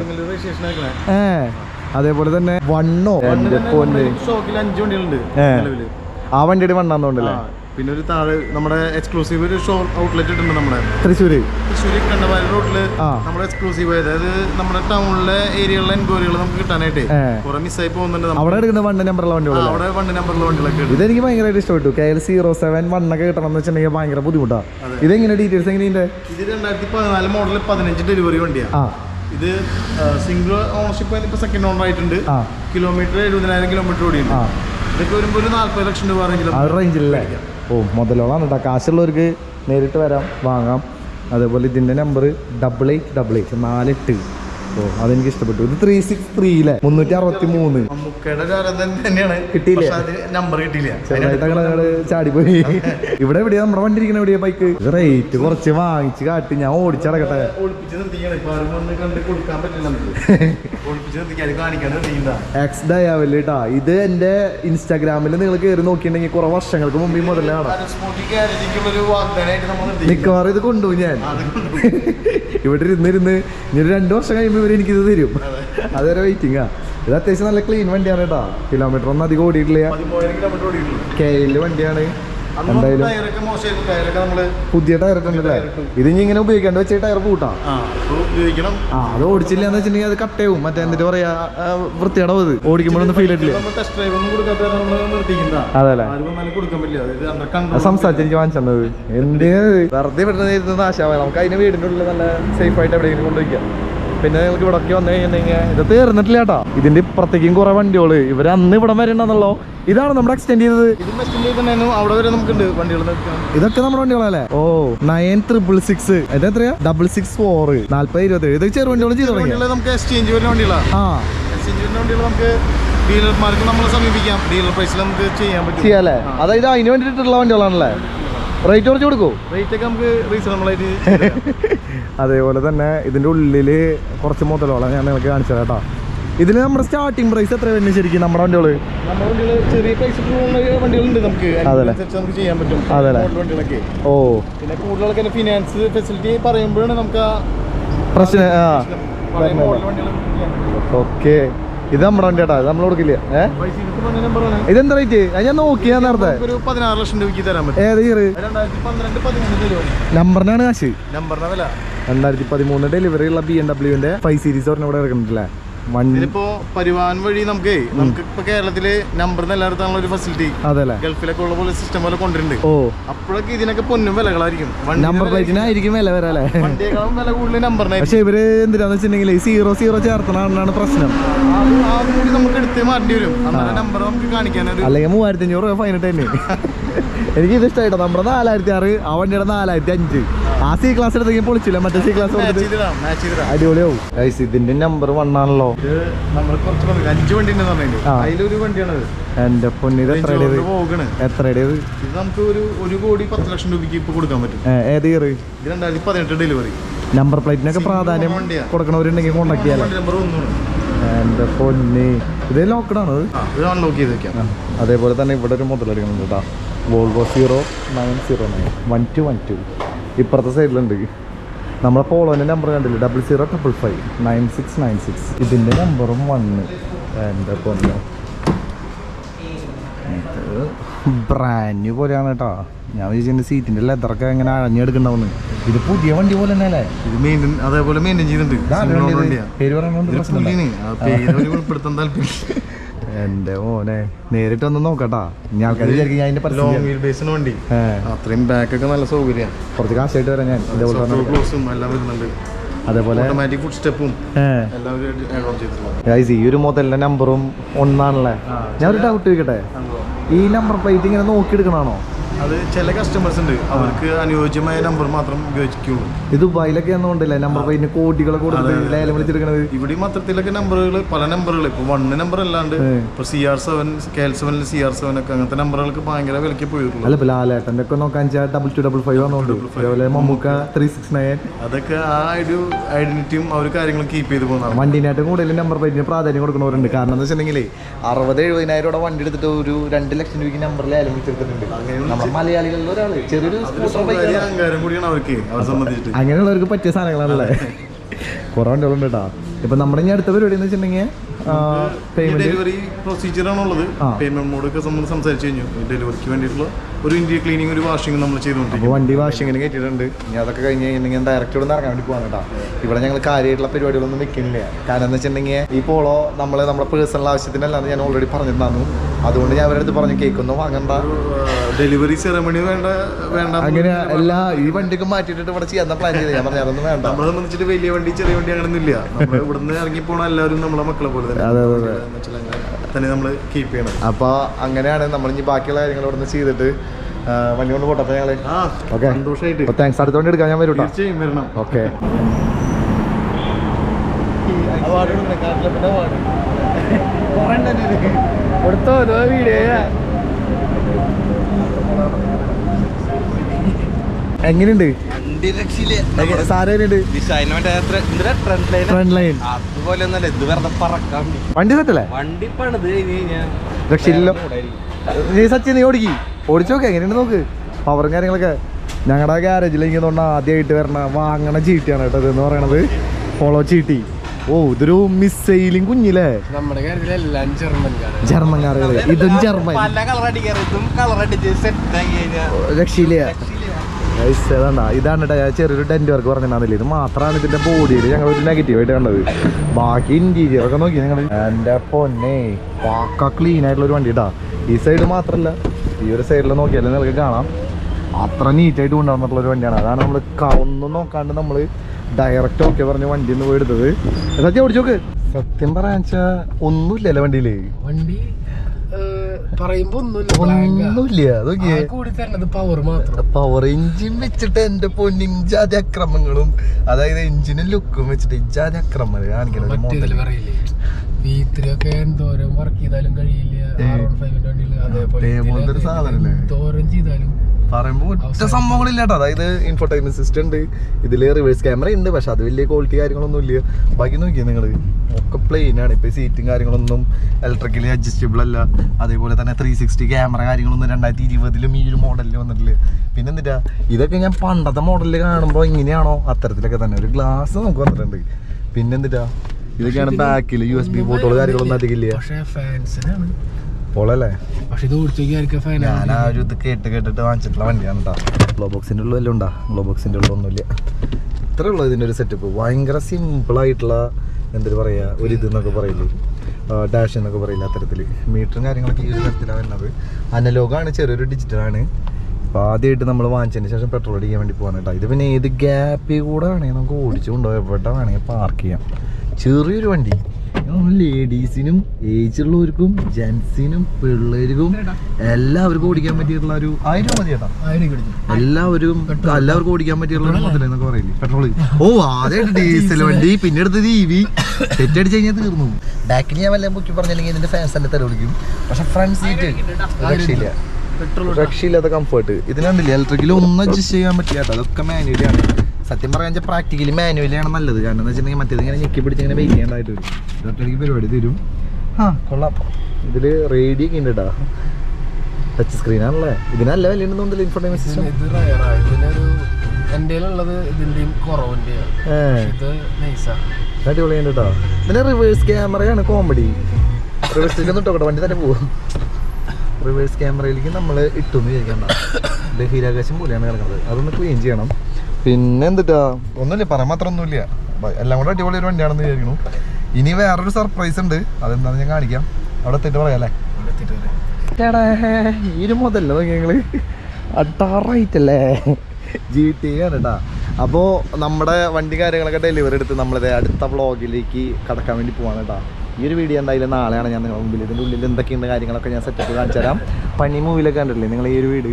ഏഹ് അതേപോലെ തന്നെ വണ്ണോ. ആ വണ്ടിയുടെ വണ്ണാന്നോണ്ടല്ലേ പിന്നെ ഒരു താഴെ നമ്മുടെ എക്സ്ക്ലൂസീവ് ഒരു ഷോ ഔട്ട്ലെറ്റ് ഉണ്ട് നമ്മുടെ. തൃശ്ശൂര്? തൃശ്ശൂര് കണ്ടവാരി റോഡിൽ നമ്മുടെ എക്സ്ക്ലൂസീവ് അതായത് നമ്മുടെ ടൗണിലെ ഏരിയകളിലെ എൻക്വയറികൾ നമുക്ക് കിട്ടാനായിട്ട്. കുറെ മിസ്സായി പോകുന്നുണ്ട്. അവിടെ എടുക്കുന്ന വണ്ടി നമ്പറുള്ള ആ, വണ്ടികളല്ലേ അവിടെ വണ്ടി നമ്പറിലെ വണ്ടികളൊക്കെ ഇത് ഇതെനിക്ക് ഭയങ്കരമായിട്ട് ഇഷ്ടപ്പെട്ടു. കെ എൽ സീറോ സെവൻ വണ്ണൊക്കെ കിട്ടണം എന്ന് വെച്ചിട്ടുണ്ടെങ്കിൽ ഭയങ്കര ബുദ്ധിമുട്ടാണ് ഇതെങ്ങനെ ഡീറ്റെയിൽസ് എങ്ങനെയുണ്ട്? ഇത് രണ്ടായിരത്തി പതിനാല് മോഡൽ പതിനഞ്ച് ഡെലിവറി വണ്ടിയാണ് ഇത് സിംഗിൾ ഓണർഷിപ്പ് ഇപ്പൊ സെക്കൻഡ് ഓണർ ആയിട്ടുണ്ട്. കിലോമീറ്റർ എഴുപതിനായിരം കിലോമീറ്റർ ഓടിയുണ്ട് ഇതൊക്കെ വരുമ്പോൾ ഒരു നാല്പത് ലക്ഷം രൂപ റേഞ്ചിലല്ലേ ഓ മുതലോളാണ് കേട്ടോ കാശുള്ളവർക്ക് നേരിട്ട് വരാം വാങ്ങാം. അതേപോലെ ഇതിന്റെ number double eight double eight നാലെട്ട് ഓ അതെനിക്ക് ഇഷ്ടപ്പെട്ടു ഇത് ത്രീ സിക്സ് ത്രീയിലെ മുന്നൂറ്റി അറുപത്തി മൂന്ന് കിട്ടിയില്ലേ? നമ്പർ ചാടിപ്പോയി. ഇവിടെ എവിടെയാ? നമ്മുടെ വണ്ടി ഇരിക്കുന്ന എവിടെയാ ബൈക്ക് റേറ്റ് കുറച്ച് വാങ്ങിച്ച് കാട്ടി. ഞാൻ ഓടിച്ചടക്കട്ടെ എക്സ് ഡയാവൽ കേട്ടാ ഇത് എന്റെ ഇൻസ്റ്റാഗ്രാമിൽ നിങ്ങൾ കയറി നോക്കിയിട്ടുണ്ടെങ്കിൽ കുറെ വർഷങ്ങൾക്ക് മുമ്പ് മുതലാണ് മിക്കവാറും ഇത് കൊണ്ടുപോകും ഞാൻ. ഇവിടെ ഇരുന്നിരുന്ന് ഇനി രണ്ടു വർഷം കഴിയുമ്പോൾ ഇവർ എനിക്കിത് തരും. അതൊരു വെയിറ്റിംഗ് ആ. ഇത് അത്യാവശ്യം നല്ല ക്ലീൻ വണ്ടിയാണ് കേട്ടോ. കിലോമീറ്റർ ഒന്നും അധികം ഓടിയിട്ടില്ല. പതിമൂവായിരം കിലോമീറ്റർ ഓടിയിട്ടുള്ളൂ. കെ എല്ലിൽ വണ്ടിയാണ്. പുതിയ ടയർ ഇട്ടുണ്ടല്ലേ ഇത് ഇനി ഇങ്ങനെ ഉപയോഗിക്കാണ്ട് വെച്ച ടയർ പൂട്ടാ. ആ അത് ഓടിച്ചില്ല എന്ന് വെച്ചിട്ടുണ്ടെങ്കിൽ അത് കട്ടയാവും മറ്റേ എന്നിട്ട് പറയാ വൃത്തിയാണോ അത്? ഓടിക്കുമ്പോഴൊന്നും ഫീൽ നിർത്തിക്കുന്ന അതല്ലേ. സംസാരിച്ച് എനിക്ക് വാങ്ങിച്ചത് എന്തിനാ വെറുതെ പെട്ടെന്ന് ഇരുന്ന് നാശാവാൻ നമുക്ക് അതിന് വീടിന്റെ ഉള്ളിൽ നല്ല സേഫ് ആയിട്ട് എവിടെയെങ്കിലും കൊണ്ടുവയ്ക്കാം പിന്നെ നിങ്ങൾക്ക് ഇവിടെ ഒക്കെ വന്നു കഴിഞ്ഞിട്ടുണ്ടെങ്കിൽ ഇത് തീർന്നിട്ടില്ല കേട്ടോ. ഇതിന്റെ ഇപ്പുറത്തേക്കും കുറെ വണ്ടികൾ. ഇവർ അന്ന് ഇവിടെ വരെ ഇതാണ് നമ്മുടെ എക്സ്റ്റെൻഡ് ചെയ്തത്. അവിടെ വരെ നമുക്കുണ്ട് വണ്ടികൾ ഇതൊക്കെ നമ്മുടെ വണ്ടികളല്ലേ? ഓ നയൻ ട്രിപ്പിൾ സിക്സ് ഇത് എത്രയാ? ഡബിൾ സിക്സ് ഫോർ നാല്പത് ഇരുപത്തി ഇത് ചെറു വണ്ടികൾ ചെയ്തു വണ്ടികൾ നമുക്ക് എക്സ്ചേഞ്ച് വരുന്ന വണ്ടികളാണ് ആ. എക്സ്ചേഞ്ച് വരുന്ന വണ്ടികൾ നമുക്ക് ഡീലർമാർക്ക് നമ്മളെ സമീപിക്കാം. ഡീലർ പ്രൈസിൽ നമുക്ക് ചെയ്യാൻ പറ്റും. ചെയ്യാല്ലേ? അതായത് അതിന് വേണ്ടിയിട്ടുള്ള വണ്ടികളാണല്ലേ? റേറ്റ് കുറച്ച് കൊടുക്കൂ. റേറ്റ് ഒക്കെ നമുക്ക് റീസണബിൾ ആയിട്ട് അതേപോലെ തന്നെ ഇതിന്റെ ഉള്ളിൽ കുറച്ച് മുതലോളം ഞാൻ നിങ്ങൾക്ക് കാണിച്ചത് കേട്ടോ. ഇതിന് നമ്മുടെ സ്റ്റാർട്ടിംഗ് പ്രൈസ് എത്ര വരുന്നത് ശരിക്കും നമ്മുടെ വണ്ടികൾ ചെറിയ വണ്ടികളുണ്ട് നമുക്ക്? നമുക്ക് ചെയ്യാൻ പറ്റും. വണ്ടികളൊക്കെ. ഓ. പിന്നെ ഫിനാൻസ് ഫെസിലിറ്റി പറയുമ്പോഴാണ് നമുക്ക് പ്രശ്നം. ഓക്കെ ഇത് നമ്മുടെ വണ്ടി നമ്മൾ ഇത് നമ്മൾ കൊടുക്കില്ല? ഇതെന്താ റേറ്റ് അത് ഞാൻ നോക്കി ഞാൻ നേരത്തെ. ഒരു പതിനാറ് ലക്ഷം രൂപയ്ക്ക് തരാൻ പറ്റും. ഏത് ഇയർ നമ്പറിനാണ് കാശ്. നമ്പറിനാ വില. രണ്ടായിരത്തി പതിമൂന്ന് ഡെലിവറി ഉള്ള ബി എം ഡബ്ല്യുവിന്റെ ഫൈവ് സീരീസ് പറഞ്ഞ ഇവിടെ ഇറക്കുന്നുണ്ടല്ലേ? വണ്ടി പരിവാൻ പരിവാഹൻ വഴി നമുക്ക് നമുക്ക് ഇപ്പൊ കേരളത്തിൽ നമ്പർ എല്ലായിടത്തുള്ള ഒരു ഫെസിലിറ്റി ഗൾഫിലൊക്കെ ഉള്ള പോലെ സിസ്റ്റം പോലെ കൊണ്ടുവരുന്നുണ്ട്. ഓ. അപ്പോഴൊക്കെ ഇതിനൊക്കെ പൊന്നും വിലകളായിരിക്കും. നമ്പർ പ്ലേറ്റിനായിരിക്കും വില വരാല്ലേ? വണ്ടിയേക്കാളും വില കൂടുതൽ നമ്പറിനായിരിക്കും പക്ഷെ ഇവർ എന്തിനാന്ന് വെച്ചിട്ടുണ്ടെങ്കിൽ സീറോ സീറോ ചേർത്തണാണ് പ്രശ്നം. നമുക്ക് എടുത്ത് മാറ്റി വരും. നമ്പർ നമുക്ക് കാണിക്കാനൊരു അല്ലെങ്കിൽ മൂവായിരത്തി അഞ്ഞൂറ് രൂപ തന്നെ എനിക്ക് ഇത് ഇഷ്ടമായിട്ടോ നമ്മുടെ നാലായിരത്തി ആറ് അവന്റെ നാലായിരത്തി അഞ്ച് ആ സി ക്ലാസ് എടുത്തെങ്കിൽ പൊളിച്ചില്ല? മറ്റേ സി ക്ലാസ് അടിപൊളിയാവും. ഇതിന്റെ നമ്പർ വൺ ആണല്ലോ. അഞ്ച് വണ്ടി. അതിലൊരു വണ്ടിയാണ് എന്റെ പൊന്നി ഇത് എത്ര എത്ര ഇത് നമുക്ക് ഒരു ഒരു കോടി പത്ത് ലക്ഷം രൂപയ്ക്ക് ഇപ്പൊ കൊടുക്കാൻ പറ്റും. ഏത് ഇയർ ഇത് രണ്ടായിരത്തി പതിനെട്ട് ഡെലിവറി നമ്പർ പ്ലേറ്റിനൊക്കെ പ്രാധാന്യം. കൊടുക്കണവരുണ്ടെങ്കിൽ കോണ്ടാക്ട് ചെയ്യാലോ? എന്റെ പൊന്നി. ഇത് ലോക്കഡാണ് അൺലോക്ക് ചെയ്ത് വെക്കാം അതേപോലെ തന്നെ ഇവിടെ ഒരു മുതലെടുക്കുന്നുണ്ട് കേട്ടോ Volvo zero nine zero nine one two one two ഇപ്പുറത്തെ സൈഡിലുണ്ട് നമ്മളെ പോളോന്റെ നമ്പർ കണ്ടില്ല? Double zero triple five nine six nine six ഇതിന്റെ നമ്പറും വണ്ണ് എന്റെ പൊന്നു. ബ്രാൻഡ് പോലെയാണ് കേട്ടോ ഞാൻ വിചാരിച്ചു സീറ്റിന്റെ ലെതറൊക്കെ എങ്ങനെ അഴഞ്ഞെടുക്കണ്ടാവുന്നു. ഇത് പുതിയ വണ്ടി പോലെ തന്നെ അല്ലേ ഇത് മെയിൻ അതേപോലെ മെയിന്റെയിൻ എന്റെ മോനെ നേരിട്ട് ഒന്ന് നോക്കട്ടാ. ഞാൻ വിചാരിക്കും ഞാൻ ലോങ് വീൽ ബേസിന് വണ്ടി. അത്രയും ബാക്ക് ഒക്കെ നല്ല സൗകര്യമാണ് കുറച്ച് കാശായിട്ട് വരാം ഞാൻ. ക്ലോസും എല്ലാം വരുന്നുണ്ട്. അതേപോലെ ഓട്ടോമാറ്റിക് ഫുഡ് സ്റ്റെപ്പും ചെയ്തിട്ടുള്ളത്. ഈ ഒരു മുതലിന്റെ നമ്പറും ഒന്നാണല്ലേ? ഞാൻ ഒരു ഡൗട്ട് ചോദിക്കട്ടെ? ഈ നമ്പർ പ്ലേറ്റ് ഇങ്ങനെ നോക്കിയെടുക്കണാണോ അത് ചില കസ്റ്റമേഴ്സ് ഉണ്ട്. അവർക്ക് അനുയോജ്യമായ നമ്പർ മാത്രം ഉപയോഗിക്കുള്ളൂ. ഇത് ദുബായിലൊക്കെ ആണെന്നുണ്ടല്ലേ നമ്പർ പിന്നെ കോടികളെ കൊടുത്തിട്ട്. ലേലം വിളിച്ചെടുക്കണത് ഇവിടെയും അത്തരത്തിലൊക്കെ നമ്പറുകൾ പല നമ്പറുകൾ ഇപ്പൊ വണ്ണ് നമ്പർ അല്ലാണ്ട് ഇപ്പൊ C R seven K L seven C R seven ഒക്കെ അങ്ങനത്തെ നമ്പറുകൾക്ക് ഭയങ്കര വിലക്ക് പോയിട്ടുള്ളൂ. അല്ല ഇപ്പൊ ലാലേട്ടന്റെ ഒക്കെ നോക്കാൻ വെച്ചാൽ ഡബിൾ ടു ഡബിൾ ഫൈവ് ആണോണ്ട് അതേപോലെ മമ്മൂക്ക ത്രീ സിക്സ് നയൻ അതൊക്കെ ആ ഒരു ഐഡന്റിറ്റിയും അവർ ഒരു കാര്യങ്ങളും കീപ്പ് ചെയ്ത് പോകുന്നതാണ്. വണ്ടിനായിട്ട് കൂടുതൽ നമ്പർ പ്ലേറ്റിന് പ്രാധാന്യം കൊടുക്കുന്നവരുണ്ട്. കാരണം എന്ന് വെച്ചിട്ടുണ്ടെങ്കിൽ അറുപത് എഴുപതിനായിരം രൂപ വണ്ടി എടുത്തിട്ട് ഒരു രണ്ട് ലക്ഷം രൂപയ്ക്ക് നമ്പറിൽ ലേലം വിളിച്ചെടുത്തിട്ടുണ്ട് മലയാളികളിൽ ചെറിയൊരു അങ്ങനെയുള്ളവർക്ക് പറ്റിയ സാധനങ്ങളാണല്ലേ കുറേ വണ്ടികളുണ്ട് കേട്ടോ. ഇപ്പൊ നമ്മുടെ ഇനി അടുത്ത പരിപാടി എന്ന് വെച്ചിട്ടുണ്ടെങ്കിൽ ഡെലിവറി പ്രൊസീജിയർ ആണുള്ളത്. പേയ്മെന്റ് മോഡൊക്കെ നമ്മൾ സംസാരിച്ചു കഴിഞ്ഞു. ഡെലിവറിക്ക് വേണ്ടിയിട്ടുള്ള ഒരു ഇന്ത്യ ക്ലീനിങ് ഒരു വാഷിംഗ് നമ്മൾ ചെയ്തുകൊണ്ടിരിക്കും വണ്ടി വാഷിങ്ങിന് കയറ്റിയിട്ടുണ്ട്. ഇനി അതൊക്കെ കഴിഞ്ഞ് കഴിഞ്ഞിട്ടുണ്ടെങ്കിൽ ഡയറക്റ്റ് ഇവിടെ നിന്ന് ഇറങ്ങാൻ വേണ്ടി പോകാൻ കേട്ടോ. ഇവിടെ ഞങ്ങൾ കാര്യമായിട്ടുള്ള പരിപാടികളൊന്നും വെക്കുന്നില്ല. കാരണം എന്ന് വെച്ചിട്ടുണ്ടെങ്കിൽ ഈ പോളോ നമ്മൾ നമ്മുടെ പേഴ്സണൽ ആവശ്യത്തിനല്ലാന്ന് ഞാൻ ഓൾറെഡി പറഞ്ഞിരുന്നു. അതുകൊണ്ട് ഞാൻ അവരടുത്ത് പറഞ്ഞു കേക്കൊന്നും വാങ്ങണ്ട. ഡെലിവറി സെറമണി വേണ്ട വേണ്ട അങ്ങനെ എല്ലാ ഈ വണ്ടിക്ക് മാറ്റിയിട്ട് ഇവിടെ ചെയ്യാൻ പ്ലാൻ ചെയ്ത് ഞാൻ പറഞ്ഞു അതൊന്നും വേണ്ട. നമ്മളെ സംബന്ധിച്ചിട്ട് വലിയ വണ്ടി ചെറിയ വണ്ടി അങ്ങനെ ഇല്ല. നമ്മൾ ഇവിടുന്ന് ഇറങ്ങി പോണ എല്ലാവരും നമ്മളെ മക്കളെ പോലെ തന്നെ. തന്നെ നമ്മൾ കീപ്പ് ചെയ്യണം. അപ്പോൾ അങ്ങനെയാണ് നമ്മൾ ഇനി ബാക്കിയുള്ള കാര്യങ്ങൾ ഇവിടെ നിന്ന് ചെയ്തിട്ട് വണ്ടി കൊണ്ട് പോട്ടെ ഞങ്ങൾ ഓക്കെ സന്തോഷമായിട്ട് താങ്ക്സ് അടുത്ത വണ്ടി എടുക്കാൻ ഞാൻ വരും തീർച്ചയായും വരണം. ഓക്കെ കൊടുത്തോ വീഡിയോ എങ്ങനെയുണ്ട്? വണ്ടി സെറ്റല്ലേ രക്ഷയില്ലല്ലോ നീ സച്ചിൻ നീ ഓടിക്കി. ഓടിച്ചു നോക്ക് എങ്ങനെയുണ്ട് നോക്ക്. പവറും കാര്യങ്ങളൊക്കെ. ഞങ്ങളുടെ ഗ്യാരേജിൽ എനിക്ക് തോന്നുന്ന ആദ്യമായിട്ട് വരണ വാങ്ങണ ചീട്ടിയാണ് കേട്ടോ എന്ന് പറയണത്. ഫോളോ ചീട്ടി. ഓ ഇതൊരു മിസ്സൈലിംഗ് കുഞ്ഞില്ലേ നമ്മുടെ ഇതും ജർമ്മൻ പല കളർ അടിക്കാറ്. ഇതും കളർ അടിച്ച് സെറ്റ് ആക്കി കഴിഞ്ഞാൽ രക്ഷയില്ല. ഇതാണ് കേട്ടോ ഞാൻ ചെറിയൊരു ഡെന്റ് വർക്ക് പറഞ്ഞിട്ടുണ്ടാവില്ല ഇത് മാത്രമാണ് ഇതിന്റെ ബോഡിയിൽ ഞങ്ങൾ ഒരു നെഗറ്റീവ് ആയിട്ട് കണ്ടത്. ബാക്കി ഇന്റീരിയർ ഒക്കെ നോക്കി ഞങ്ങൾ എന്റെ പൊന്നെ പാക്ക ക്ലീൻ ആയിട്ടുള്ള ഒരു വണ്ടി കേട്ടാ ഈ സൈഡ് മാത്രമല്ല ഈ ഒരു സൈഡിൽ നോക്കിയാലും നിങ്ങൾക്ക് കാണാം. അത്ര നീറ്റായിട്ട് കൊണ്ടുവന്നിട്ടുള്ള ഒരു വണ്ടിയാണ്. അതാണ് നമ്മൾ ഒന്നും നോക്കാണ്ട് നമ്മൾ ഡയറക്റ്റ് ഓക്കെ പറഞ്ഞ വണ്ടി പോയി എടുത്തത്. സത്യം ഓടിച്ചു നോക്ക്. സത്യം പറയാന്ന് വെച്ചാ ഒന്നുമില്ലല്ലോ വണ്ടിയിൽ. വണ്ടി? പറയുമ്പോ ഒന്നുമില്ല blank ആ. ഒന്നുമില്ല കൂടി തരണത് പവർ മാത്രം. പവർ എഞ്ചിൻ വെച്ചിട്ട് എന്റെ പൊന്നിഞ്ചാതി അക്രമങ്ങളും അതായത് എഞ്ചിനും ലുക്കും വെച്ചിട്ട് ഇഞ്ചാതി അക്രമങ്ങൾ കാണിക്കണം വി ത്രീ ഒക്കെ എന്തോരം വർക്ക് ചെയ്താലും കഴിയില്ല അതേപോലെ? എന്തോരം ചെയ്താലും പറയുമ്പോ ഒറ്റ. സംഭവങ്ങളില്ല കേട്ടോ അതായത് ഇൻഫോർടൈൻമെന്റ് സിസ്റ്റം ഉണ്ട് ഇതിൽ റിവേഴ്സ് ക്യാമറ ഉണ്ട് പക്ഷെ അത് വലിയ ക്വാളിറ്റി കാര്യങ്ങളൊന്നും ഇല്ല. ബാക്കി നോക്കിയേ നിങ്ങൾ ഒക്കെ പ്ലെയിൻ ആണ്. ഇപ്പൊ സീറ്റും കാര്യങ്ങളൊന്നും ഇലക്ട്രിക്കലി അഡ്ജസ്റ്റബിൾ അല്ല. അതേപോലെ തന്നെ ത്രീ സിക്സ്റ്റി ക്യാമറ കാര്യങ്ങളൊന്നും രണ്ടായിരത്തി ഇരുപതിലും ഈ ഒരു മോഡലിൽ വന്നിട്ടില്ല. പിന്നെ എന്നിട്ടാ ഇതൊക്കെ ഞാൻ പണ്ടത്തെ മോഡലിൽ കാണുമ്പോൾ ഇങ്ങനെയാണോ? അത്തരത്തിലൊക്കെ തന്നെ. ഒരു ഗ്ലാസ് നമുക്ക് വന്നിട്ടുണ്ട്. പിന്നെ എന്നിട്ടാ ഇതൊക്കെയാണ് ബാക്കിൽ യു എസ് ബി പോർട്ടുകൾ കാര്യങ്ങളൊന്നും അധികം ഇല്ല. പക്ഷെ ഫാൻസിനാണ് പോളല്ലേ? പക്ഷെ ഇത് ഓടിച്ചു ഞാൻ ആ ഒരു ഇത് കേട്ട് കേട്ടിട്ട് വാങ്ങിച്ചിട്ടുള്ള വണ്ടിയാണ് കേട്ടോ ഗ്ലോ ബോക്സിന്റെ ഉള്ളിൽ വല്ലതും ഉണ്ടാ ഗ്ലോ ബോക്സിന്റെ ഉള്ളൊന്നുമില്ല ഇത്രേ ഉള്ളൂ ഇതിന്റെ ഒരു സെറ്റപ്പ് ഭയങ്കര സിമ്പിളായിട്ടുള്ള എന്തൊരു പറയുക ഒരു ഇത് എന്നൊക്കെ പറയില്ലേ? ഡാഷ് എന്നൊക്കെ പറയില്ല അത്തരത്തിൽ മീറ്ററും കാര്യങ്ങളൊക്കെ ഈ ഒരു തരത്തിലാണ് വരുന്നത്. അനലോഗാണ് ചെറിയൊരു ഡിജിറ്റലാണ് അപ്പോൾ ആദ്യമായിട്ട് നമ്മൾ വാങ്ങിച്ചതിന് ശേഷം പെട്രോൾ അടിക്കാൻ വേണ്ടി പോകാൻ കേട്ടോ ഇത് പിന്നെ ഏത് ഗ്യാപ്പിൽ കൂടെ വേണമെങ്കിൽ നമുക്ക് ഓടിച്ചു കൊണ്ടുപോയി എവിടെ വേണമെങ്കിൽ പാർക്ക് ചെയ്യാം. ചെറിയൊരു വണ്ടി. ലേഡീസിനും ഏജ് ഉള്ളവർക്കും ജെൻസിനും പിള്ളേർക്കും എല്ലാവർക്കും ഓടിക്കാൻ പറ്റിയിട്ടുള്ള ഒരു ആയിരം മതി ചേട്ടാ എല്ലാവരും എല്ലാവർക്കും ഓടിക്കാൻ പറ്റിയുള്ള ഒരു മുതൽ എന്നൊക്കെ പറയില്ലേ പെട്രോൾ. ഓ ആദ്യമായിട്ട് ഡീസൽ വണ്ടി പിന്നെ എടുത്തത് ഇ വി തെറ്റടിച്ച് കഴിഞ്ഞാൽ തീർന്നു. ബാക്കിൽ ഞാൻ വല്ല ബുക്കി പറഞ്ഞില്ലെങ്കിൽ ഇതിന്റെ ഫാൻസ് തന്നെ തെറി വിളിക്കും. പക്ഷെ ഫ്രണ്ട് സീറ്റ് രക്ഷയില്ല. രക്ഷയില്ലാത്ത കംഫർട്ട് ഇതിനുണ്ടല്ലേ ഇലക്ട്രിക്കിൽ ഒന്നും അഡ്ജസ്റ്റ് ചെയ്യാൻ പറ്റില്ല അതൊക്കെ മാനുവലി ആണ്. സത്യം പറയാൻ വെച്ചാൽ പ്രാക്ടിക്കലി മാനുവലി ആണ് നല്ലത്. കാരണം എന്ന് വെച്ചിട്ടുണ്ടെങ്കിൽ മറ്റേത് ഇങ്ങനെ ഞെക്കി പിടിച്ച് ഇങ്ങനെ വെയിറ്റ് ചെയ്യേണ്ടതായിട്ട് വരും. ഇലക്ട്രിക് പരിപാടി തരും. ആ കൊള്ളാം. ഇതിൽ റേഡിയോ ഒക്കെ ഉണ്ട് കേട്ടോ ടച്ച് സ്ക്രീൻ ആണല്ലേ ഇതിനല്ല വില ഉണ്ടെന്നുണ്ടല്ലോ ഇൻഫോർട്ടൈൻമെന്റ് സിസ്റ്റം ഇത് റയറാ ഇതിനൊരു എന്റെ ഉള്ളത് ഇതിന്റെയും കുറവിന്റെയാണ് ഏഹ് ഇത് നൈസാ അടിപൊളിയാണ് കേട്ടോ പിന്നെ റിവേഴ്സ് ക്യാമറയാണ് കോമഡി റിവേഴ്സിലേക്ക് ഒന്നും ഇട്ടോട്ടെ വണ്ടി തന്നെ പോകും റിവേഴ്സ് ക്യാമറയിലേക്ക് നമ്മൾ ഇട്ടു എന്ന് വിചാരിക്കണ്ട ബഹിരാകാശം പോലെയാണ് കിടക്കുന്നത്. അതൊന്ന് ക്ലീൻ ചെയ്യണം. പിന്നെ എന്തിട്ടാ ഒന്നുമില്ല പറയാൻ മാത്രം ഒന്നുമില്ല എല്ലാം കൂടെ അടിപൊളി ഒരു വണ്ടിയാണെന്ന് വിചാരിക്കുന്നു. ഇനി വേറൊരു സർപ്രൈസ് ഉണ്ട്. അതെന്താണെന്ന് ഞാൻ കാണിക്കാം. അവിടെ എത്തിയിട്ട് പറയാല്ലേ ചേടാ ഈ ഒരു മുതല്ല നോക്കി ഞങ്ങൾ. അട്ടാറായിട്ടല്ലേ ജി ടി ആണ് കേട്ടാ അപ്പോൾ നമ്മുടെ വണ്ടി കാര്യങ്ങളൊക്കെ ഡെലിവറി എടുത്ത് നമ്മളിത് അടുത്ത വ്ളോഗിലേക്ക് കടക്കാൻ വേണ്ടി പോവാണ് കേട്ടോ ഈ ഒരു വീഡിയോ എന്തായാലും നാളെയാണ് ഞാൻ നിങ്ങളുടെ മുമ്പിൽ ഇതിന്റെ ഉള്ളിൽ എന്തൊക്കെയുണ്ട് കാര്യങ്ങളൊക്കെ ഞാൻ സെറ്റപ്പ് കാണിച്ചു തരാം പനി മൂവിലൊക്കെ കണ്ടിട്ടില്ലേ? നിങ്ങൾ ഈ ഒരു വീട്?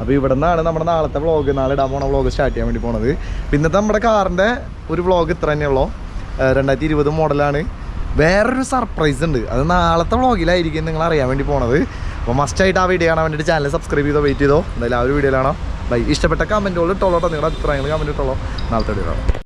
അപ്പോൾ ഇവിടെ നിന്നാണ് നമ്മുടെ നാളത്തെ വ്ളോഗ് നാളെ ഇടാൻ പോണ വ്ളോഗ് സ്റ്റാർട്ട് ചെയ്യാൻ വേണ്ടി പോണത്. ഇന്നത്തെ നമ്മുടെ കാറിന്റെ ഒരു വ്ളോഗ് ഇത്ര തന്നെയുള്ളൂ. രണ്ടായിരത്തി ഇരുപത് മോഡലാണ് വേറൊരു സർപ്രൈസ് ഉണ്ട്. അത് നാളത്തെ വ്ളോഗിലായിരിക്കും നിങ്ങൾ അറിയാൻ വേണ്ടി പോണത്. അപ്പോൾ മസ്റ്റായിട്ട് ആ വീഡിയോ കാണാൻ വേണ്ടിയിട്ട് ചാനൽ സബ്സ്ക്രൈബ് ചെയ്തോ വെയിറ്റ് ചെയ്തോ. എന്തായാലും ആ ഒരു വീഡിയോയിലാണോ ബൈ. ഇഷ്ടപ്പെട്ട കമന്റുകൾ ഇട്ടോളൂ കേട്ടോ. നിങ്ങളുടെ അഭിപ്രായങ്ങൾ കമന്റ് ഇട്ടോളൂ. നാളത്തെ വീഡിയോ